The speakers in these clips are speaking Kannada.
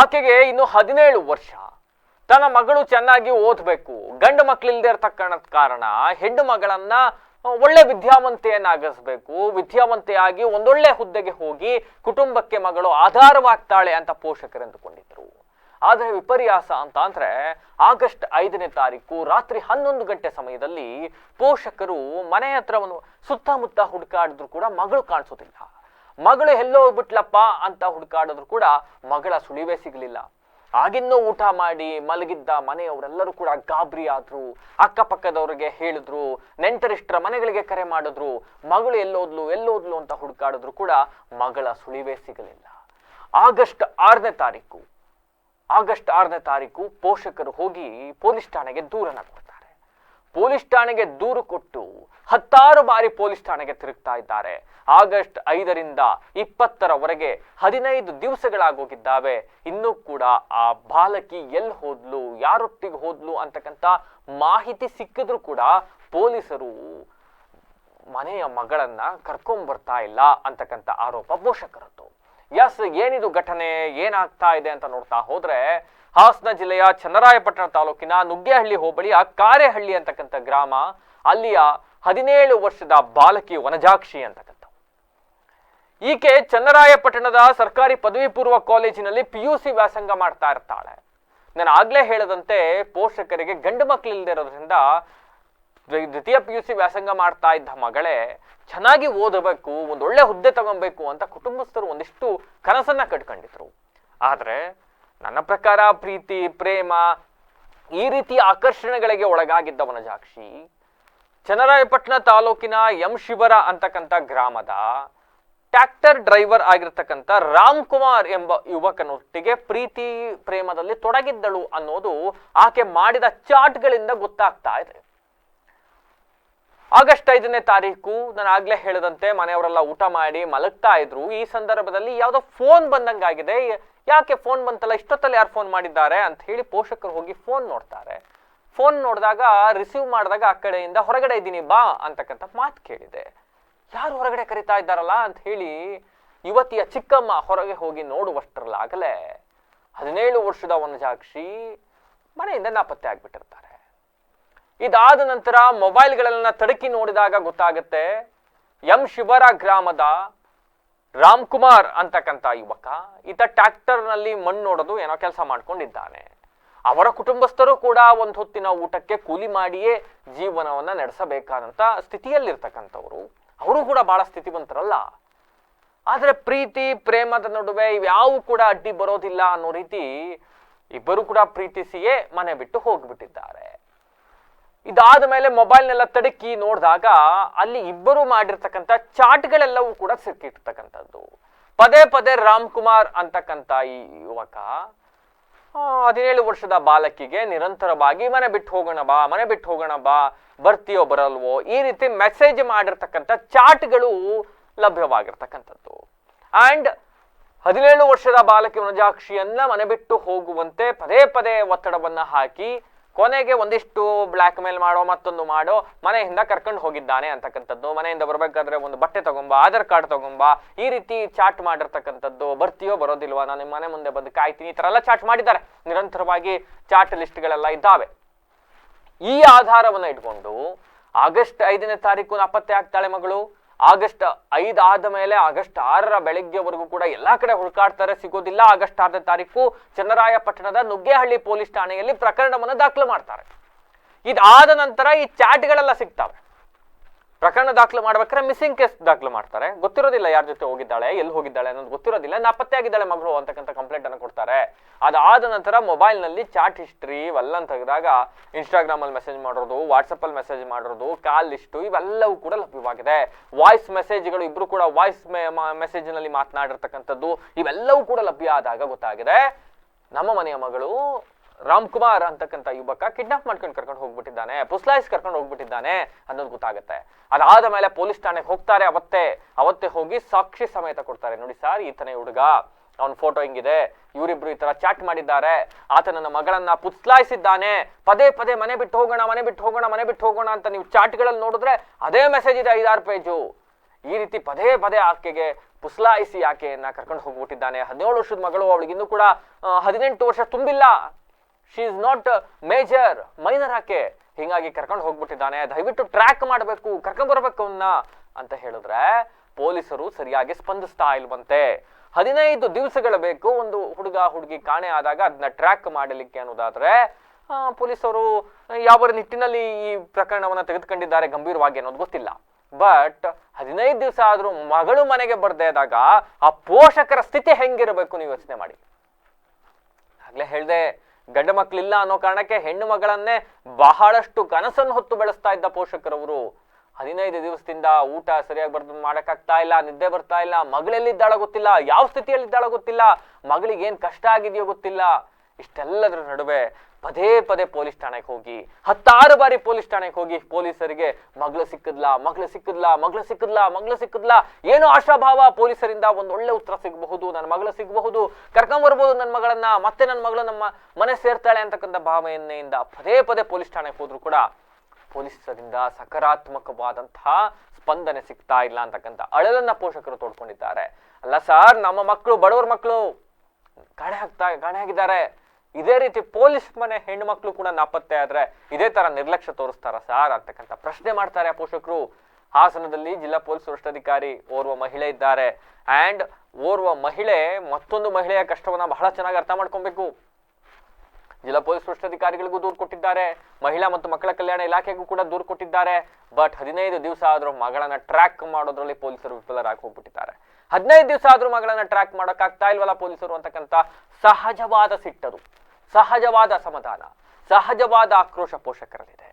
ಆಕೆಗೆ ಇನ್ನು ಹದಿನೇಳು ವರ್ಷ. ತನ್ನ ಮಗಳು ಚೆನ್ನಾಗಿ ಓದಬೇಕು. ಗಂಡು ಮಕ್ಕಳಿಲ್ಲದೆ ಇರತಕ್ಕಂಥ ಕಾರಣ ಹೆಣ್ಣು ಮಗಳನ್ನ ಒಳ್ಳೆ ವಿದ್ಯಾವಂತೆಯನ್ನಾಗಿಸ್ಬೇಕು. ವಿದ್ಯಾವಂತೆಯಾಗಿ ಒಂದೊಳ್ಳೆ ಹುದ್ದೆಗೆ ಹೋಗಿ ಕುಟುಂಬಕ್ಕೆ ಮಗಳು ಆಧಾರವಾಗ್ತಾಳೆ ಅಂತ ಪೋಷಕರು ಎಂದುಕೊಂಡಿದ್ರು ಆದರೆ ವಿಪರ್ಯಾಸ ಅಂತ ಅಂದ್ರೆ ಆಗಸ್ಟ್ ಐದನೇ ತಾರೀಕು ರಾತ್ರಿ ಹನ್ನೊಂದು ಗಂಟೆ ಸಮಯದಲ್ಲಿ ಪೋಷಕರು ಮನೆ ಹತ್ರ ಒಂದು ಸುತ್ತಮುತ್ತ ಹುಡುಕಾಡಿದ್ರು ಕೂಡ ಮಗಳು ಕಾಣಿಸೋದಿಲ್ಲ. ಮಗಳು ಎಲ್ಲೋ ಹೋಗ್ಬಿಟ್ಲಪ್ಪ ಅಂತ ಹುಡುಕಾಡಿದ್ರು ಕೂಡ ಮಗಳ ಸುಳಿವೇ ಸಿಗಲಿಲ್ಲ. ಆಗಿನ್ನೂ ಊಟ ಮಾಡಿ ಮಲಗಿದ್ದ ಮನೆಯವರೆಲ್ಲರೂ ಕೂಡ ಗಾಬರಿ ಆದ್ರು. ಅಕ್ಕಪಕ್ಕದವ್ರಿಗೆ ಹೇಳಿದ್ರು, ನೆಂಟರಿಷ್ಟರ ಮನೆಗಳಿಗೆ ಕರೆ ಮಾಡಿದ್ರು, ಮಗಳು ಎಲ್ಲೋದ್ಲು ಎಲ್ಲೋದ್ಲು ಅಂತ ಹುಡುಕಾಡಿದ್ರು ಕೂಡ ಮಗಳ ಸುಳಿವೇ ಸಿಗಲಿಲ್ಲ. ಆಗಸ್ಟ್ ಆರನೇ ತಾರೀಕು, ಆಗಸ್ಟ್ ಆರನೇ ತಾರೀಕು ಪೋಷಕರು ಹೋಗಿ ಪೊಲೀಸ್ ಠಾಣೆಗೆ ದೂರನ ಕೊಡ್ತಾರೆ ಪೊಲೀಸ್ ಠಾಣೆಗೆ ದೂರು ಕೊಟ್ಟು ಹತ್ತಾರು ಬಾರಿ ಪೊಲೀಸ್ ಠಾಣೆಗೆ ತಿರುಗ್ತಾ ಇದ್ದಾರೆ. ಆಗಸ್ಟ್ ಐದರಿಂದ ಇಪ್ಪತ್ತರವರೆಗೆ ಹದಿನೈದು ದಿವಸಗಳಾಗೋಗಿದ್ದಾವೆ ಇನ್ನೂ ಕೂಡ ಆ ಬಾಲಕಿ ಎಲ್ಲಿ ಹೋದ್ಲು, ಯಾರೊಟ್ಟಿಗೆ ಹೋದ್ಲು ಅಂತಕ್ಕಂಥ ಮಾಹಿತಿ ಸಿಕ್ಕಿದ್ರು ಕೂಡ ಪೊಲೀಸರು ಮನೆಯ ಮಗಳನ್ನ ಕರ್ಕೊಂಡ್ ಬರ್ತಾ ಇಲ್ಲ ಅಂತಕ್ಕಂಥ ಆರೋಪ ಪೋಷಕರದ್ದು. ಎಸ್ ಏನಿದು ಘಟನೆ? ಏನಾಗ್ತಾ ಇದೆ ಅಂತ ನೋಡ್ತಾ ಹೋದ್ರೆ ಹಾಸನ ಜಿಲ್ಲೆಯ ಚನ್ನರಾಯಪಟ್ಟಣ ತಾಲೂಕಿನ ನುಗ್ಗೇಹಳ್ಳಿ ಹೋಬಳಿಯ ಕಾರೆಹಳ್ಳಿ ಅಂತಕ್ಕಂಥ ಗ್ರಾಮ, ಅಲ್ಲಿಯ ಹದಿನೇಳು ವರ್ಷದ ಬಾಲಕಿ ವನಜಾಕ್ಷಿ ಅಂತಕ್ಕಂಥ ಈಕೆ ಚನ್ನರಾಯಪಟ್ಟಣದ ಸರ್ಕಾರಿ ಪದವಿ ಪೂರ್ವ ಕಾಲೇಜಿನಲ್ಲಿ ಪಿ ಯು ಸಿ ವ್ಯಾಸಂಗ ಮಾಡ್ತಾ ಇರ್ತಾಳೆ. ನಾನು ಆಗ್ಲೇ ಹೇಳದಂತೆ ಪೋಷಕರಿಗೆ ಗಂಡು ಮಕ್ಕಳಿಲ್ಲದೆ ಇರೋದ್ರಿಂದ ದ್ವಿತೀಯ ಪಿ ಯು ಸಿ ವ್ಯಾಸಂಗ ಮಾಡ್ತಾ ಇದ್ದ ಮಗಳೇ, ಚೆನ್ನಾಗಿ ಓದಬೇಕು, ಒಂದೊಳ್ಳೆ ಹುದ್ದೆ ತಗೊಬೇಕು ಅಂತ ಕುಟುಂಬಸ್ಥರು ಒಂದಿಷ್ಟು ಕನಸನ್ನ ಕಟ್ಕೊಂಡಿದ್ರು. ಆದ್ರೆ ನನ್ನ ಪ್ರಕಾರ ಪ್ರೀತಿ, ಪ್ರೇಮ ಈ ರೀತಿಯ ಆಕರ್ಷಣೆಗಳಿಗೆ ಒಳಗಾಗಿದ್ದವನ ವನಜಾಕ್ಷಿ ಚನ್ನರಾಯಪಟ್ಟಣ ತಾಲೂಕಿನ ಎಂ ಶಿವರ ಅಂತಕ್ಕಂಥ ಗ್ರಾಮದ ಟ್ರ್ಯಾಕ್ಟರ್ ಡ್ರೈವರ್ ಆಗಿರ್ತಕ್ಕಂಥ ರಾಮ್ ಕುಮಾರ್ ಎಂಬ ಯುವಕನೊಟ್ಟಿಗೆ ಪ್ರೀತಿ, ಪ್ರೇಮದಲ್ಲಿ ತೊಡಗಿದ್ದಳು ಅನ್ನೋದು ಆಕೆ ಮಾಡಿದ ಚಾಟ್ಗಳಿಂದ ಗೊತ್ತಾಗ್ತಾ ಇದೆ. ಆಗಸ್ಟ್ ಐದನೇ ತಾರೀಕು ನಾನು ಆಗ್ಲೇ ಹೇಳದಂತೆ ಮನೆಯವರೆಲ್ಲ ಊಟ ಮಾಡಿ ಮಲಗ್ತಾ ಇದ್ರು. ಈ ಸಂದರ್ಭದಲ್ಲಿ ಯಾವುದೋ ಫೋನ್ ಬಂದಂಗಾಗಿದೆ. ಯಾಕೆ ಫೋನ್ ಬಂತಲ್ಲ, ಇಷ್ಟೊತ್ತಲ್ಲಿ ಯಾರು ಫೋನ್ ಮಾಡಿದ್ದಾರೆ ಅಂತ ಹೇಳಿ ಪೋಷಕರು ಹೋಗಿ ಫೋನ್ ನೋಡ್ತಾರೆ. ಫೋನ್ ನೋಡಿದಾಗ, ರಿಸೀವ್ ಮಾಡಿದಾಗ ಆ ಕಡೆಯಿಂದ ಹೊರಗಡೆ ಇದ್ದೀನಿ ಬಾ ಅಂತಕ್ಕಂಥ ಮಾತು ಕೇಳಿದೆ. ಯಾರು ಹೊರಗಡೆ ಕರಿತಾ ಇದ್ದಾರಲ್ಲ ಅಂತ ಹೇಳಿ ಯುವತಿಯ ಚಿಕ್ಕಮ್ಮ ಹೊರಗೆ ಹೋಗಿ ನೋಡುವಷ್ಟರಲ್ಲಾಗಲೇ ಹದಿನೇಳು ವರ್ಷದ ವನಜಾಕ್ಷಿ ಮನೆಯಿಂದ ನಾಪತ್ತೆ ಆಗ್ಬಿಟ್ಟಿರ್ತಾರೆ. ಇದಾದ ನಂತರ ಮೊಬೈಲ್ಗಳನ್ನ ತಡಕಿ ನೋಡಿದಾಗ ಗೊತ್ತಾಗುತ್ತೆ, ಎಂ ಶಿವರ ಗ್ರಾಮದ ರಾಮ್ ಕುಮಾರ್ ಅಂತಕ್ಕಂಥ ಯುವಕ, ಈತ ಟ್ರ್ಯಾಕ್ಟರ್ನಲ್ಲಿ ಮಣ್ಣು ನೋಡೋದು ಏನೋ ಕೆಲಸ ಮಾಡ್ಕೊಂಡಿದ್ದಾನೆ. ಅವರ ಕುಟುಂಬಸ್ಥರು ಕೂಡ ಒಂದು ಹೊತ್ತಿನ ಊಟಕ್ಕೆ ಕೂಲಿ ಮಾಡಿಯೇ ಜೀವನವನ್ನ ನಡೆಸಬೇಕಾದಂತ ಸ್ಥಿತಿಯಲ್ಲಿರ್ತಕ್ಕಂಥವ್ರು. ಅವರು ಕೂಡ ಬಹಳ ಸ್ಥಿತಿವಂತರಲ್ಲ. ಆದರೆ ಪ್ರೀತಿ, ಪ್ರೇಮದ ನಡುವೆ ಇವ್ಯಾವು ಕೂಡ ಅಡ್ಡಿ ಬರೋದಿಲ್ಲ ಅನ್ನೋ ರೀತಿ ಇಬ್ಬರು ಕೂಡ ಪ್ರೀತಿಸಿಯೇ ಮನೆ ಬಿಟ್ಟು ಹೋಗ್ಬಿಟ್ಟಿದ್ದಾರೆ. ಇದಾದ ಮೇಲೆ ಮೊಬೈಲ್ನೆಲ್ಲ ತಡಕಿ ನೋಡಿದಾಗ ಅಲ್ಲಿ ಇಬ್ಬರು ಮಾಡಿರ್ತಕ್ಕಂಥ ಚಾಟ್ಗಳೆಲ್ಲವೂ ಕೂಡ ಸಿಕ್ಕಿರ್ತಕ್ಕಂಥದ್ದು. ಪದೇ ಪದೇ ರಾಮ್ ಕುಮಾರ್ ಅಂತಕ್ಕಂಥ ಈ ಯುವಕ ಹದಿನೇಳು ವರ್ಷದ ಬಾಲಕಿಗೆ ನಿರಂತರವಾಗಿ ಮನೆ ಬಿಟ್ಟು ಹೋಗೋಣ ಬಾ, ಮನೆ ಬಿಟ್ಟು ಹೋಗೋಣ ಬಾ, ಬರ್ತೀಯೋ ಬರಲ್ವೋ, ಈ ರೀತಿ ಮೆಸೇಜ್ ಮಾಡಿರ್ತಕ್ಕಂಥ ಚಾಟ್ಗಳು ಲಭ್ಯವಾಗಿರ್ತಕ್ಕಂಥದ್ದು. ಆ್ಯಂಡ್ ಹದಿನೇಳು ವರ್ಷದ ಬಾಲಕಿ ವನಜಾಕ್ಷಿಯನ್ನ ಮನೆ ಬಿಟ್ಟು ಹೋಗುವಂತೆ ಪದೇ ಪದೇ ಒತ್ತಡವನ್ನ ಹಾಕಿ ಕೊನೆಗೆ ಒಂದಿಷ್ಟು ಬ್ಲ್ಯಾಕ್ ಮೇಲ್ ಮಾಡೋ, ಮತ್ತೊಂದು ಮಾಡೋ, ಮನೆಯಿಂದ ಕರ್ಕೊಂಡು ಹೋಗಿದ್ದಾನೆ ಅಂತಕ್ಕಂಥದ್ದು. ಮನೆಯಿಂದ ಬರಬೇಕಾದ್ರೆ ಒಂದು ಬಟ್ಟೆ ತಗೊಂಬ, ಆಧಾರ್ ಕಾರ್ಡ್ ತಗೊಂಬ, ಈ ರೀತಿ ಚಾಟ್ ಮಾಡಿರ್ತಕ್ಕಂಥದ್ದು. ಬರ್ತೀಯೋ ಬರೋದಿಲ್ವಾ? ನಾನು ಮನೆ ಮುಂದೆ ಬಂದು ಕಾಯ್ತೀನಿ. ಈ ಥರ ಎಲ್ಲ ಚಾಟ್ ಮಾಡಿದ್ದಾರೆ. ನಿರಂತರವಾಗಿ ಚಾಟ್ ಲಿಸ್ಟ್ಗಳೆಲ್ಲ ಇದ್ದಾವೆ. ಈ ಆಧಾರವನ್ನ ಇಟ್ಕೊಂಡು ಆಗಸ್ಟ್ ಐದನೇ ತಾರೀಕು ನಾಪತ್ತೆ ಆಗ್ತಾಳೆ ಮಗಳು. ಆಗಸ್ಟ್ ಐದು ಆದ ಮೇಲೆ ಆಗಸ್ಟ್ ಆರರ ಬೆಳಗ್ಗೆವರೆಗೂ ಕೂಡ ಎಲ್ಲಾ ಕಡೆ ಹುಡುಕಾಡ್ತಾರೆ, ಸಿಗೋದಿಲ್ಲ. ಆಗಸ್ಟ್ ಆರನೇ ತಾರೀಕು ಚನ್ನರಾಯಪಟ್ಟಣದ ನುಗ್ಗೇಹಳ್ಳಿ ಪೊಲೀಸ್ ಠಾಣೆಯಲ್ಲಿ ಪ್ರಕರಣವನ್ನು ದಾಖಲು ಮಾಡ್ತಾರೆ. ಇದಾದ ನಂತರ ಈ ಚಾಟ್ಗಳೆಲ್ಲ ಸಿಗ್ತವೆ. ಪ್ರಕರಣ ದಾಖಲು ಮಾಡ್ಬೇಕಾದ್ರೆ ಮಿಸ್ಸಿಂಗ್ ಕೇಸ್ ದಾಖಲು ಮಾಡ್ತಾರೆ. ಗೊತ್ತಿರೋದಿಲ್ಲ ಯಾರ ಜೊತೆ ಹೋಗಿದ್ದಾಳೆ, ಎಲ್ಲಿ ಹೋಗಿದ್ದಾಳೆ ಅನ್ನೋದು ಗೊತ್ತಿರೋದಿಲ್ಲ. ನಾಪತ್ತೆ ಆಗಿದ್ದಾಳೆ ಮಗಳು ಅಂತಕ್ಕಂಥ ಕಂಪ್ಲೇಂಟ್ ಅನ್ನು ಕೊಡ್ತಾರೆ. ಅದಾದ ನಂತರ ಮೊಬೈಲ್ನಲ್ಲಿ ಚಾಟ್ ಹಿಸ್ಟ್ರಿ ಇವೆಲ್ಲ ತೆಗೆದಾಗ ಇನ್ಸ್ಟಾಗ್ರಾಮ್ ಅಲ್ಲಿ ಮೆಸೇಜ್ ಮಾಡೋದು ವಾಟ್ಸಪ್ ಅಲ್ಲಿ ಮೆಸೇಜ್ ಮಾಡೋದು ಕಾಲ್ ಲಿಸ್ಟು ಇವೆಲ್ಲವೂ ಕೂಡ ಲಭ್ಯವಾಗಿದೆ. ವಾಯ್ಸ್ ಮೆಸೇಜ್ಗಳು ಇಬ್ರು ಕೂಡ ವಾಯ್ಸ್ ಮೆಸೇಜ್ನಲ್ಲಿ ಮಾತನಾಡಿರ್ತಕ್ಕಂಥದ್ದು ಇವೆಲ್ಲವೂ ಕೂಡ ಲಭ್ಯ ಆದಾಗ ಗೊತ್ತಾಗಿದೆ. ನಮ್ಮ ಮನೆಯ ಮಗಳು ರಾಮ್ ಕುಮಾರ್ ಅಂತಕ್ಕಂಥ ಯುವಕ ಕಿಡ್ನಾಪ್ ಮಾಡ್ಕೊಂಡು ಕರ್ಕೊಂಡು ಹೋಗ್ಬಿಟ್ಟಿದ್ದಾನೆ, ಪುಸ್ಲಾಯಿಸ್ ಕರ್ಕೊಂಡು ಹೋಗ್ಬಿಟ್ಟಿದ್ದಾನೆ ಅನ್ನೋದು ಗೊತ್ತಾಗುತ್ತೆ. ಅದಾದ ಮೇಲೆ ಪೊಲೀಸ್ ಠಾಣೆಗೆ ಹೋಗ್ತಾರೆ, ಅವತ್ತೇ ಅವತ್ತೇ ಹೋಗಿ ಸಾಕ್ಷಿ ಸಮೇತ ಕೊಡ್ತಾರೆ. ನೋಡಿ ಸರ್ ಈತನೇ ಹುಡುಗ, ಅವನ ಫೋಟೋ ಹಿಂಗಿದೆ, ಇವರಿಬ್ರು ಈ ತರ ಚಾಟ್ ಮಾಡಿದ್ದಾರೆ ಆತ ನನ್ನ ಮಗಳನ್ನ ಪುತ್ಲಾಯಿಸಿದ್ದಾನೆ ಪದೇ ಪದೇ ಮನೆ ಬಿಟ್ಟು ಹೋಗೋಣ, ಮನೆ ಬಿಟ್ಟು ಹೋಗೋಣ, ಮನೆ ಬಿಟ್ಟು ಹೋಗೋಣ ಅಂತ ನೀವು ಚಾಟ್ಗಳಲ್ಲಿ ನೋಡಿದ್ರೆ ಅದೇ ಮೆಸೇಜ್ ಇದೆ ಐದಾರು ಪೇಜು. ಈ ರೀತಿ ಪದೇ ಪದೇ ಆಕೆಗೆ ಪುಸ್ಲಾಯಿಸಿ ಆಕೆಯನ್ನ ಕರ್ಕೊಂಡು ಹೋಗ್ಬಿಟ್ಟಿದ್ದಾನೆ. ಹದಿನೇಳು ವರ್ಷದ ಮಗಳು ಅವಳಿಗೆ ಇನ್ನೂ ಕೂಡ ಹದಿನೆಂಟು ವರ್ಷ ತುಂಬಿಲ್ಲ. She is not major minor ಹಾಕೆ ಹಿಂಗಾಗಿ ಕರ್ಕೊಂಡು ಹೋಗ್ಬಿಟ್ಟಿದ್ದಾನೆ. ದಯವಿಟ್ಟು ಟ್ರ್ಯಾಕ್ ಮಾಡಬೇಕು, ಕರ್ಕೊಂಡ್ ಬರ್ಬೇಕು ಅವನ್ನ ಅಂತ ಹೇಳಿದ್ರೆ ಪೊಲೀಸರು ಸರಿಯಾಗಿ ಸ್ಪಂದಿಸ್ತಾ ಇಲ್ವಂತೆ. ಹದಿನೈದು ದಿವಸಗಳ ಬೇಕು ಒಂದು ಹುಡುಗ, ಹುಡುಗಿ ಕಾಣೆ ಆದಾಗ ಅದನ್ನ ಟ್ರ್ಯಾಕ್ ಮಾಡಲಿಕ್ಕೆ ಅನ್ನೋದಾದ್ರೆ ಪೊಲೀಸರು ಯಾವ ನಿಟ್ಟಿನಲ್ಲಿ ಈ ಪ್ರಕರಣವನ್ನ ತೆಗೆದುಕೊಂಡಿದ್ದಾರೆ ಗಂಭೀರವಾಗಿ ಅನ್ನೋದು ಗೊತ್ತಿಲ್ಲ. ಬಟ್ ಹದಿನೈದು ದಿವಸ ಆದ್ರೂ ಮಗಳು ಮನೆಗೆ ಬರ್ದೇ ಇದ್ದಾಗ ಆ ಪೋಷಕರ ಸ್ಥಿತಿ ಹೆಂಗಿರಬೇಕು ನೀವು ಯೋಚನೆ ಮಾಡಿ. ಆಗ್ಲೇ ಹೇಳ್ದೆ ಗಂಡ ಮಕ್ಕಳಿಲ್ಲ ಅನ್ನೋ ಕಾರಣಕ್ಕೆ ಹೆಣ್ಣು ಮಗಳನ್ನೇ ಬಹಳಷ್ಟು ಕನಸನ್ನು ಹೊತ್ತು ಬೆಳೆಸ್ತಾ ಇದ್ದ ಪೋಷಕರವರು. ಹದಿನೈದು ದಿವಸದಿಂದ ಊಟ ಸರಿಯಾಗಿ ಬರ್ದು ಮಾಡಕ್ಕಾಗ್ತಾ ಇಲ್ಲ, ನಿದ್ದೆ ಬರ್ತಾ ಇಲ್ಲ, ಮಗಳೆಲ್ಲಿದ್ದಾಳೋ ಗೊತ್ತಿಲ್ಲ, ಯಾವ ಸ್ಥಿತಿಯಲ್ಲಿದ್ದಾಳೋ ಗೊತ್ತಿಲ್ಲ, ಮಗಳಿಗೆ ಏನ್ ಕಷ್ಟ ಆಗಿದೆಯೋ ಗೊತ್ತಿಲ್ಲ. ಇಷ್ಟೆಲ್ಲದರ ನಡುವೆ ಪದೇ ಪದೇ ಪೊಲೀಸ್ ಠಾಣೆಗೆ ಹೋಗಿ, ಹತ್ತಾರು ಬಾರಿ ಪೊಲೀಸ್ ಠಾಣೆಗೆ ಹೋಗಿ ಪೊಲೀಸರಿಗೆ ಮಗಳು ಸಿಕ್ಕದ್ಲಾ ಮಗಳು ಸಿಕ್ಕದ್ಲಾ ಮಗಳು ಸಿಕ್ಕದ್ಲಾ ಮಗಳು ಸಿಕ್ಕದ್ಲಾ, ಏನು ಆಶಾಭಾವ ಪೊಲೀಸರಿಂದ ಒಂದು ಒಳ್ಳೆ ಉತ್ತರ ಸಿಗಬಹುದು, ನನ್ನ ಮಗಳು ಸಿಗಬಹುದು ಕರ್ಕೊಂಬರ್ಬೋದು ನನ್ನ ಮಗಳನ್ನ, ಮತ್ತೆ ನನ್ನ ಮಗಳು ನಮ್ಮ ಮನೆ ಸೇರ್ತಾಳೆ ಅಂತಕ್ಕಂಥ ಭಾವನೆಯಿಂದ ಪದೇ ಪದೇ ಪೊಲೀಸ್ ಠಾಣೆಗೆ ಹೋದ್ರು ಕೂಡ ಪೊಲೀಸರಿಂದ ಸಕಾರಾತ್ಮಕವಾದಂತಹ ಸ್ಪಂದನೆ ಸಿಗ್ತಾ ಇಲ್ಲ ಅಂತಕ್ಕಂಥ ಅಳಲನ್ನ ಪೋಷಕರು ತೋಡ್ಕೊಂಡಿದ್ದಾರೆ. ಅಲ್ಲ ಸರ್, ನಮ್ಮ ಮಕ್ಕಳು, ಬಡವರ ಮಕ್ಕಳು, ಕಾಣೆ ಹಾಕ್ತಾ ಕಾಣೆ ಆಗಿದ್ದಾರೆ. ಇದೇ ರೀತಿ ಪೊಲೀಸ್ ಮನೆ ಹೆಣ್ಮಕ್ಳು ಕೂಡ ನಾಪತ್ತೆ ಆದ್ರೆ ಇದೇ ತರ ನಿರ್ಲಕ್ಷ್ಯ ತೋರಿಸ್ತಾರ ಸಾರ್ ಅಂತಕ್ಕಂಥ ಪ್ರಶ್ನೆ ಮಾಡ್ತಾರೆ ಪೋಷಕರು. ಹಾಸನದಲ್ಲಿ ಜಿಲ್ಲಾ ಪೊಲೀಸ್ ವರಿಷ್ಠಾಧಿಕಾರಿ ಓರ್ವ ಮಹಿಳೆ ಇದ್ದಾರೆ. ಅಂಡ್ ಓರ್ವ ಮಹಿಳೆ ಮತ್ತೊಂದು ಮಹಿಳೆಯ ಕಷ್ಟವನ್ನ ಬಹಳ ಚೆನ್ನಾಗಿ ಅರ್ಥ ಮಾಡ್ಕೊಬೇಕು. ಜಿಲ್ಲಾ ಪೊಲೀಸ್ ವರಿಷ್ಠಾಧಿಕಾರಿಗಳಿಗೂ ದೂರು ಕೊಟ್ಟಿದ್ದಾರೆ. ಮಹಿಳಾ ಮತ್ತು ಮಕ್ಕಳ ಕಲ್ಯಾಣ ಇಲಾಖೆಗೂ ಕೂಡ ದೂರು ಕೊಟ್ಟಿದ್ದಾರೆ. ಬಟ್ ಹದಿನೈದು ದಿವಸ ಆದ್ರೂ ಮಗಳನ್ನ ಟ್ರ್ಯಾಕ್ ಮಾಡೋದ್ರಲ್ಲಿ ಪೊಲೀಸರು ವಿಫಲರಾಗಿ ಹೋಗ್ಬಿಟ್ಟಿದ್ದಾರೆ. ಹದಿನೈದು ದಿವಸ ಆದ್ರೂ ಮಗಳನ್ನ ಟ್ರ್ಯಾಕ್ ಮಾಡೋಕ್ಕಾಗ್ತಾ ಇಲ್ವಲ್ಲ ಪೊಲೀಸರು ಅಂತಕ್ಕಂಥ ಸಹಜವಾದ ಸಿಟ್ಟದು. ಸಹಜವಾದ ಅಸಮಾಧಾನ ಸಹಜವಾದ ಆಕ್ರೋಶ ಪೋಷಕರಲ್ಲಿದೆ.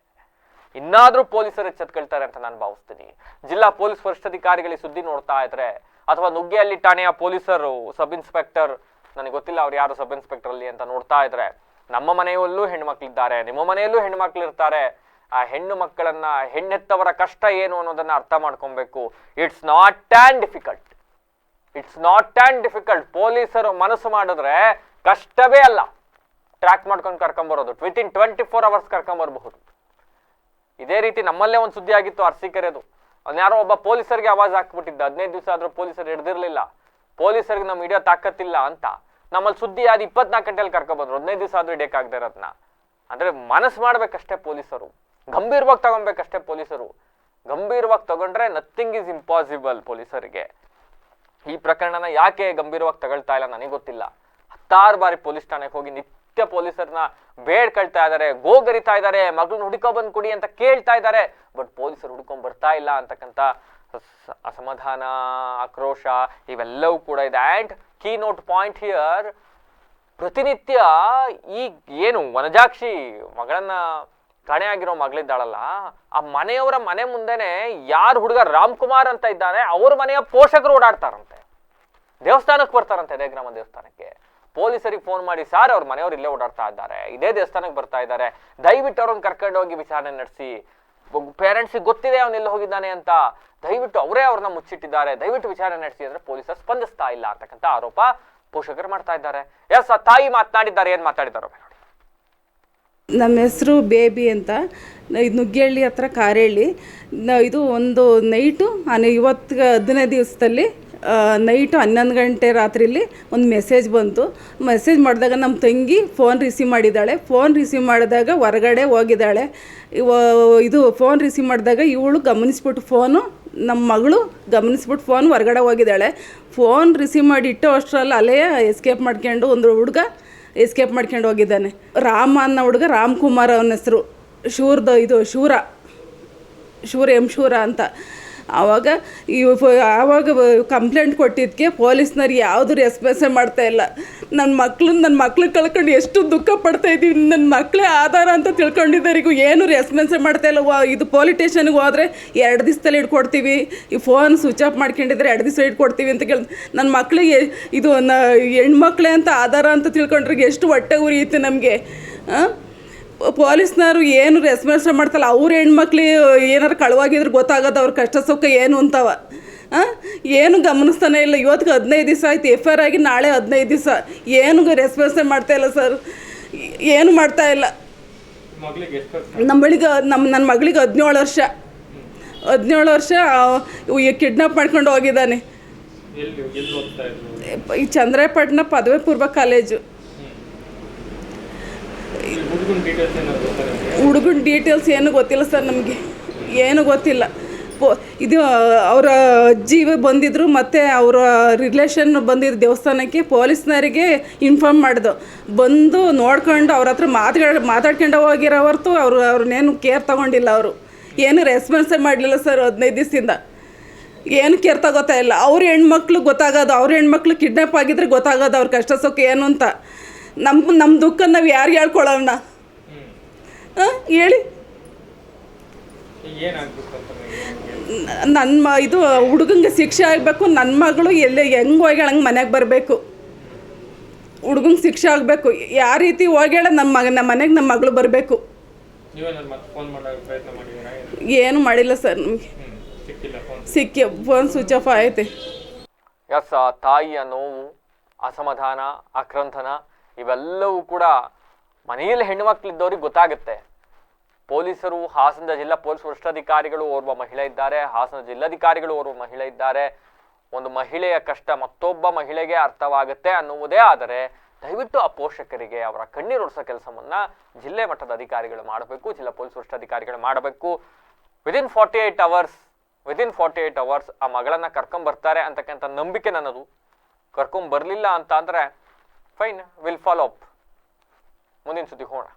ಇನ್ನಾದ್ರೂ ಪೊಲೀಸರು ಎಚ್ಚೆತ್ಕೊಳ್ತಾರೆ ಅಂತ ನಾನು ಭಾವಿಸ್ತೀನಿ. ಜಿಲ್ಲಾ ಪೊಲೀಸ್ ವರಿಷ್ಠಾಧಿಕಾರಿಗಳಿಗೆ ಸುದ್ದಿ ನೋಡ್ತಾ ಇದ್ರೆ, ಅಥವಾ ನುಗ್ಗೆಹಳ್ಳಿ ಠಾಣೆಯ ಪೊಲೀಸರು, ಸಬ್ ಇನ್ಸ್ಪೆಕ್ಟರ್, ನನಗೆ ಗೊತ್ತಿಲ್ಲ ಅವ್ರು ಯಾರು ಸಬ್ ಇನ್ಸ್ಪೆಕ್ಟರ್ ಅಲ್ಲಿ ಅಂತ ನೋಡ್ತಾ ಇದ್ರೆ, ನಮ್ಮ ಮನೆಯಲ್ಲೂ ಹೆಣ್ಮಕ್ಳಿದ್ದಾರೆ. ನಿಮ್ಮ ಮನೆಯಲ್ಲೂ ಹೆಣ್ಮಕ್ಳು ಇರ್ತಾರೆ ಆ ಹೆಣ್ಣು ಮಕ್ಕಳನ್ನ, ಹೆಣ್ಣೆತ್ತವರ ಕಷ್ಟ ಏನು ಅನ್ನೋದನ್ನ ಅರ್ಥ ಮಾಡ್ಕೊಬೇಕು. It's not and difficult it's not and difficult ಪೊಲೀಸರು ಮನಸ್ಸು ಮಾಡಿದ್ರೆ ಕಷ್ಟವೇ ಅಲ್ಲ. ಟ್ರ್ಯಾಕ್ ಮಾಡ್ಕೊಂಡು ಕರ್ಕೊಂಬರೋದು. Within twenty four hours ಕರ್ಕೊಂಬರ್ಬಹುದು. ಇದೇ ರೀತಿ ನಮ್ಮಲ್ಲೇ ಒಂದು ಸುದ್ದಿ ಆಗಿತ್ತು ಅರ್ಸಿಕೆರೆದು ಯಾರೋ ಒಬ್ಬ ಪೊಲೀಸರಿಗೆ ಆವಾಜ್ ಹಾಕ್ಬಿಟ್ಟಿದ್ದ. ಹದಿನೈದು ದಿವಸ ಆದ್ರೂ ಪೊಲೀಸರು ಹಿಡ್ದಿರ್ಲಿಲ್ಲ. ಪೊಲೀಸರಿಗೆ ನಮ್ಮ ಹಿಡಿಯೋ ತಾಕತ್ತಿಲ್ಲ ಅಂತ ನಮ್ಮಲ್ಲಿ ಸುದ್ದಿ ಆದ ಇಪ್ಪತ್ನಾಲ್ಕು ಗಂಟೆಲಿ ಕರ್ಕೊಬಂದ್ರು. ಹದಿನೈದು ದಿವಸ ಆದ್ರೂ ಹಿಡಿಯಕ್ಕಾಗದೇ ಇರೋದ್ನ. ಅಂದ್ರೆ ಮನಸ್ಸು ಮಾಡ್ಬೇಕಷ್ಟೇ ಪೊಲೀಸರು. ಗಂಭೀರವಾಗಿ ತಗೊಬೇಕಷ್ಟೇ ಪೊಲೀಸರು. ಗಂಭೀರವಾಗಿ ತಗೊಂಡ್ರೆ ನಥಿಂಗ್ ಇಸ್ ಇಂಪಾಸಿಬಲ್ ಪೊಲೀಸರಿಗೆ. ಈ ಪ್ರಕರಣನ ಯಾಕೆ ಗಂಭೀರವಾಗಿ ತಗೊಳ್ತಾ ಇಲ್ಲ ನನಗೆ ಗೊತ್ತಿಲ್ಲ. ಹತ್ತಾರು ಬಾರಿ ಪೊಲೀಸ್ ಠಾಣೆಗೆ ಹೋಗಿ ನಿತ್ಯ ಪೊಲೀಸರನ್ನ ಬೇಡ್ಕೊಳ್ತಾ ಇದ್ದಾರೆ, ಗೋಗರಿತಾ ಇದ್ದಾರೆ, ಮಗಳನ್ನ ಹುಡುಕೋ ಬಂದ್ ಕೊಡಿ ಅಂತ ಕೇಳ್ತಾ ಇದ್ದಾರೆ. ಬಟ್ ಪೊಲೀಸರು ಹುಡ್ಕೊಂಡ್ ಬರ್ತಾ ಇಲ್ಲ ಅಂತಕ್ಕಂಥ ಅಸಮಾಧಾನ, ಆಕ್ರೋಶ ಇವೆಲ್ಲವೂ ಕೂಡ ಇದೆ. And key note point here ಪ್ರತಿನಿತ್ಯ ಈ ಏನು ವನಜಾಕ್ಷಿ ಮಗಳನ್ನ ಕಾಣೆಯಾಗಿರೋ ಮಗಳಿದ್ದಾಳಲ್ಲ, ಆ ಮನೆಯವರ ಮನೆ ಮುಂದೆನೆ ಯಾರು ಹುಡುಗ ರಾಮ್ ಕುಮಾರ್ ಅಂತ ಇದ್ದಾನೆ, ಅವ್ರ ಮನೆಯ ಪೋಷಕರು ಓಡಾಡ್ತಾರಂತೆ. ದೇವಸ್ಥಾನಕ್ಕೆ ಬರ್ತಾರಂತೆ ಅದೇ ಗ್ರಾಮ ದೇವಸ್ಥಾನಕ್ಕೆ. ಪೊಲೀಸರಿಗೆ ಫೋನ್ ಮಾಡಿ, ಸಾರ್ ಅವ್ರ ಮನೆಯವ್ರು ಇಲ್ಲೇ ಓಡಾಡ್ತಾ ಇದ್ದಾರೆ, ಇದೇ ದೇವಸ್ಥಾನಕ್ಕೆ ಬರ್ತಾ ಇದ್ದಾರೆ, ದಯವಿಟ್ಟು ಅವ್ರನ್ನ ಕರ್ಕೊಂಡು ಹೋಗಿ ವಿಚಾರಣೆ ನಡೆಸಿ. ಪೇರೆಂಟ್ಸಿಗೆ ಗೊತ್ತಿದೆ ಅವನು ಎಲ್ಲಿ ಹೋಗಿದ್ದಾನೆ ಅಂತ, ದಯವಿಟ್ಟು ಅವರೇ ಅವ್ರನ್ನ ಮುಚ್ಚಿಟ್ಟಿದ್ದಾರೆ, ದಯವಿಟ್ಟು ವಿಚಾರಣೆ ನಡೆಸಿ ಅಂದ್ರೆ ಪೊಲೀಸರು ಸ್ಪಂದಿಸ್ತಾ ಇಲ್ಲ, ಅಂತಕ್ಕಂಥ ಆರೋಪ ಪೋಷಕರು ಮಾಡ್ತಾ ಇದ್ದಾರೆ. ಎಸ್ ತಾಯಿ ಮಾತನಾಡಿದ್ದಾರೆ, ಏನ್ ಮಾತಾಡಿದ್ದಾರೆ ನಮ್ಮ ಹೆಸರು ಬೇಬಿ ಅಂತ. ಇದು ನುಗ್ಗಿಹಳ್ಳಿ ಹತ್ರ ಕಾರೇಳಿ ನ- ಇದು ಒಂದು ನೈಟು ಇವತ್ತು ಹದಿನೈದು ದಿವಸದಲ್ಲಿ ನೈಟು ಹನ್ನೊಂದು ಗಂಟೆ ರಾತ್ರಿಲಿ ಒಂದು ಮೆಸೇಜ್ ಬಂತು. ಮೆಸೇಜ್ ಮಾಡಿದಾಗ ನಮ್ಮ ತಂಗಿ ಫೋನ್ ರಿಸೀವ್ ಮಾಡಿದ್ದಾಳೆ. ಫೋನ್ ರಿಸೀವ್ ಮಾಡಿದಾಗ ಹೊರಗಡೆ ಹೋಗಿದ್ದಾಳೆ. ಇದು ಫೋನ್ ರಿಸೀವ್ ಮಾಡಿದಾಗ ಇವಳು ಗಮನಿಸ್ಬಿಟ್ಟು ಫೋನು, ನಮ್ಮ ಮಗಳು ಗಮನಿಸ್ಬಿಟ್ಟು ಫೋನ್ ಹೊರಗಡೆ ಹೋಗಿದ್ದಾಳೆ. ಫೋನ್ ರಿಸೀವ್ ಮಾಡಿ ಇಟ್ಟೋ ಅಷ್ಟರಲ್ಲಿ ಅಲ್ಲೇ ಎಸ್ಕೇಪ್ ಮಾಡ್ಕೊಂಡು ಒಂದು ಹುಡುಗ ಎಸ್ಕೇಪ್ ಮಾಡ್ಕೊಂಡು ಹೋಗಿದ್ದಾನೆ. ರಾಮ ಅನ್ನೋ ಹುಡುಗ ರಾಮ್ ಕುಮಾರ್ ಅವನ ಹೆಸರು. ಶೂರ್ದ ಇದು ಶೂರ. ಶೂರ ಎಂ ಶೂರ ಅಂತ. ಆವಾಗ ಈ ಆವಾಗ ಕಂಪ್ಲೇಂಟ್ ಕೊಟ್ಟಿದ್ದಕ್ಕೆ ಪೊಲೀಸ್ನವ್ರು ಯಾವುದು ರೆಸ್ಪಾನ್ಸೇ ಮಾಡ್ತಾ ಇಲ್ಲ. ನನ್ನ ಮಕ್ಳನ್ನ ನನ್ನ ಮಕ್ಳು ಕಳ್ಕೊಂಡು ಎಷ್ಟು ದುಃಖ ಪಡ್ತಾ ಇದ್ದೀವಿ ನನ್ನ ಮಕ್ಕಳೇ ಆಧಾರ ಅಂತ ತಿಳ್ಕೊಂಡಿದ್ದವರಿಗೂ ಏನು ರೆಸ್ಪಾನ್ಸೇ ಮಾಡ್ತಾ ಇಲ್ಲ. ವಾ- ಇದು ಪೊಲೀಸ್ ಸ್ಟೇಷನ್ಗೆ ಹೋದರೆ ಎರಡು ದಿವಸದಲ್ಲಿ ಇಟ್ಕೊಡ್ತೀವಿ ಈ ಫೋನ್ ಸ್ವಿಚ್ ಆಫ್ ಮಾಡ್ಕೊಂಡಿದ್ರೆ ಎರಡು ದಿವಸ ಇಟ್ಕೊಡ್ತೀವಿ ಅಂತ ಕೇಳಿ ನನ್ನ ಮಕ್ಕಳಿಗೆ ಇದು ನ ಹೆಣ್ಮಕ್ಳೇ ಅಂತ ಆಧಾರ ಅಂತ ತಿಳ್ಕೊಂಡ್ರಿಗೆ ಎಷ್ಟು ಹೊಟ್ಟೆ ಉರಿಯುತ್ತೆ ನಮಗೆ ಪೊಲೀಸ್ನವರು ಏನು ರೆಸ್ಪಾನ್ಸ್ ಮಾಡ್ತಲ್ಲ ಅವ್ರ ಹೆಣ್ಮಕ್ಳು ಏನಾರು ಕಳುವಾಗಿದ್ರೆ ಗೊತ್ತಾಗೋದು ಅವ್ರ ಕಷ್ಟ ಸುಖ ಏನು ಅಂತವ? ಏನು ಗಮನಿಸ್ತಾನೆ ಇಲ್ಲ. ಇವತ್ತಿಗೆ ಹದಿನೈದು ದಿವಸ ಆಯ್ತು. ಎಫ್ ಐ ಆರ್ ಆಗಿ ನಾಳೆ ಹದಿನೈದು ದಿವಸ. ಏನು ರೆಸ್ಪಾನ್ಸ್ ಮಾಡ್ತಾ ಇಲ್ಲ ಸರ್ ಏನು ಮಾಡ್ತಾ ಇಲ್ಲ. ನಮ್ಮ ಬಳಿಗೆ ನಮ್ಮ ನನ್ನ ಮಗಳಿಗೆ ಹದಿನೇಳು ವರ್ಷ. ಹದಿನೇಳು ವರ್ಷ ಕಿಡ್ನಾಪ್ ಮಾಡ್ಕೊಂಡು ಹೋಗಿದ್ದಾನೆ. ಈ ಚಂದ್ರಪಟ್ಟಣ ಪದವಿ ಪೂರ್ವ ಕಾಲೇಜು. ಹುಡುಗನ ಡೀಟೇಲ್ಸ್ ಏನೂ ಗೊತ್ತಿಲ್ಲ ಸರ್ ನಮಗೆ. ಏನೂ ಗೊತ್ತಿಲ್ಲ. ಇದು, ಅವರ ಅಜ್ಜಿ ಬಂದಿದ್ದರು ಮತ್ತು ಅವರ ರಿಲೇಷನ್ ಬಂದಿದ್ದ ದೇವಸ್ಥಾನಕ್ಕೆ ಪೊಲೀಸ್ನವರಿಗೆ ಇನ್ಫಾರ್ಮ್ ಮಾಡಿದ್ರು ಬಂದು ನೋಡ್ಕೊಂಡು ಅವ್ರ ಹತ್ರ ಮಾತಾಡ ಮಾತಾಡ್ಕೊಂಡು ಹೋಗಿರೋ ಹೊರ್ತು ಅವರು, ಅವ್ರನ್ನೇನು ಕೇರ್ ತಗೊಂಡಿಲ್ಲ ಅವರು. ಏನು ರೆಸ್ಪಾನ್ಸೇ ಮಾಡಲಿಲ್ಲ ಸರ್ ಹದಿನೈದು ದಿವಸದಿಂದ. ಏನು ಕೇರ್ ತಗೋತಾ ಇಲ್ಲ. ಅವ್ರ ಹೆಣ್ಮಕ್ಳು ಗೊತ್ತಾಗೋದು, ಅವ್ರ ಹೆಣ್ಮಕ್ಳು ಕಿಡ್ನಾಪ್ ಆಗಿದ್ರೆ ಗೊತ್ತಾಗೋದು ಅವ್ರ ಕಷ್ಟ ಸುಖ ಏನು ಅಂತ. ನಮ್ಮ ನಮ್ಮ ದುಃಖ ನಾವು ಯಾರು ಹೇಳ್ಕೊಳ್ಳೋಣ ಹಾಂ ಹೇಳಿ? ನನ್ನ ಮ ಇದು ಹುಡುಗಂಗೆ ಶಿಕ್ಷೆ ಆಗಬೇಕು ನನ್ನ ಮಗಳು ಎಲ್ಲಿ ಹೆಂಗೆ ಹೋಗ್ಯಾಳ ಹಂಗೆ ಮನೆಗೆ ಬರಬೇಕು. ಹುಡುಗಂಗೆ ಶಿಕ್ಷೆ ಆಗಬೇಕು ಯಾವ ರೀತಿ ಹೋಗ್ಯಾಳ ನಮ್ಮ ಮಗ ನಮ್ಮ ಮನೆಗೆ ನಮ್ಮ ಮಗಳು ಬರಬೇಕು. ಏನು? ಮಾಡಿಲ್ಲ ಸರ್ ನಮಗೆ. ಸಿಕ್ಕಿಲ್ಲ ಫೋನ್ ಸಿಕ್ಕಿ ಫೋನ್ ಸ್ವಿಚ್ ಆಫ್ ಆಯ್ತೆ. ಎಸ್ ಆ ತಾಯಿಯ ನೋವು ಅಸಮಾಧಾನ ಆಕ್ರಂದನ ಇವೆಲ್ಲವೂ ಕೂಡ ಮನೆಯಲ್ಲಿ ಹೆಣ್ಣುಮಕ್ಳಿದ್ದವ್ರಿಗೆ ಗೊತ್ತಾಗುತ್ತೆ. ಪೊಲೀಸರು, ಹಾಸನದ ಜಿಲ್ಲಾ ಪೊಲೀಸ್ ವರಿಷ್ಠಾಧಿಕಾರಿಗಳು ಓರ್ವ ಮಹಿಳೆ ಇದ್ದಾರೆ. ಹಾಸನ ಜಿಲ್ಲಾಧಿಕಾರಿಗಳು ಓರ್ವ ಮಹಿಳೆ ಇದ್ದಾರೆ. ಒಂದು ಮಹಿಳೆಯ ಕಷ್ಟ ಮತ್ತೊಬ್ಬ ಮಹಿಳೆಗೆ ಅರ್ಥವಾಗುತ್ತೆ ಅನ್ನುವುದೇ ಆದರೆ ದಯವಿಟ್ಟು ಆ ಪೋಷಕರಿಗೆ ಅವರ ಕಣ್ಣೀರೊರೆಸೋ ಕೆಲಸವನ್ನ ಜಿಲ್ಲೆ ಮಟ್ಟದ ಅಧಿಕಾರಿಗಳು ಮಾಡಬೇಕು, ಜಿಲ್ಲಾ ಪೊಲೀಸ್ ವರಿಷ್ಠಾಧಿಕಾರಿಗಳು ಮಾಡಬೇಕು. Within forty eight hours within forty eight hours ಆ ಮಗಳನ್ನ ಕರ್ಕೊಂಬರ್ತಾರೆ ಅಂತಕ್ಕಂಥ ನಂಬಿಕೆ ನನ್ನದು. ಕರ್ಕೊಂಡ್ ಬರ್ಲಿಲ್ಲ ಅಂತ ಅಂದ್ರೆ ಫೈನ್ ವಿಲ್ ಫಾಲೋ ಅಪ್ ಮುಂದಿನ ಸುದ್ದಿ ಹೋಗೋಣ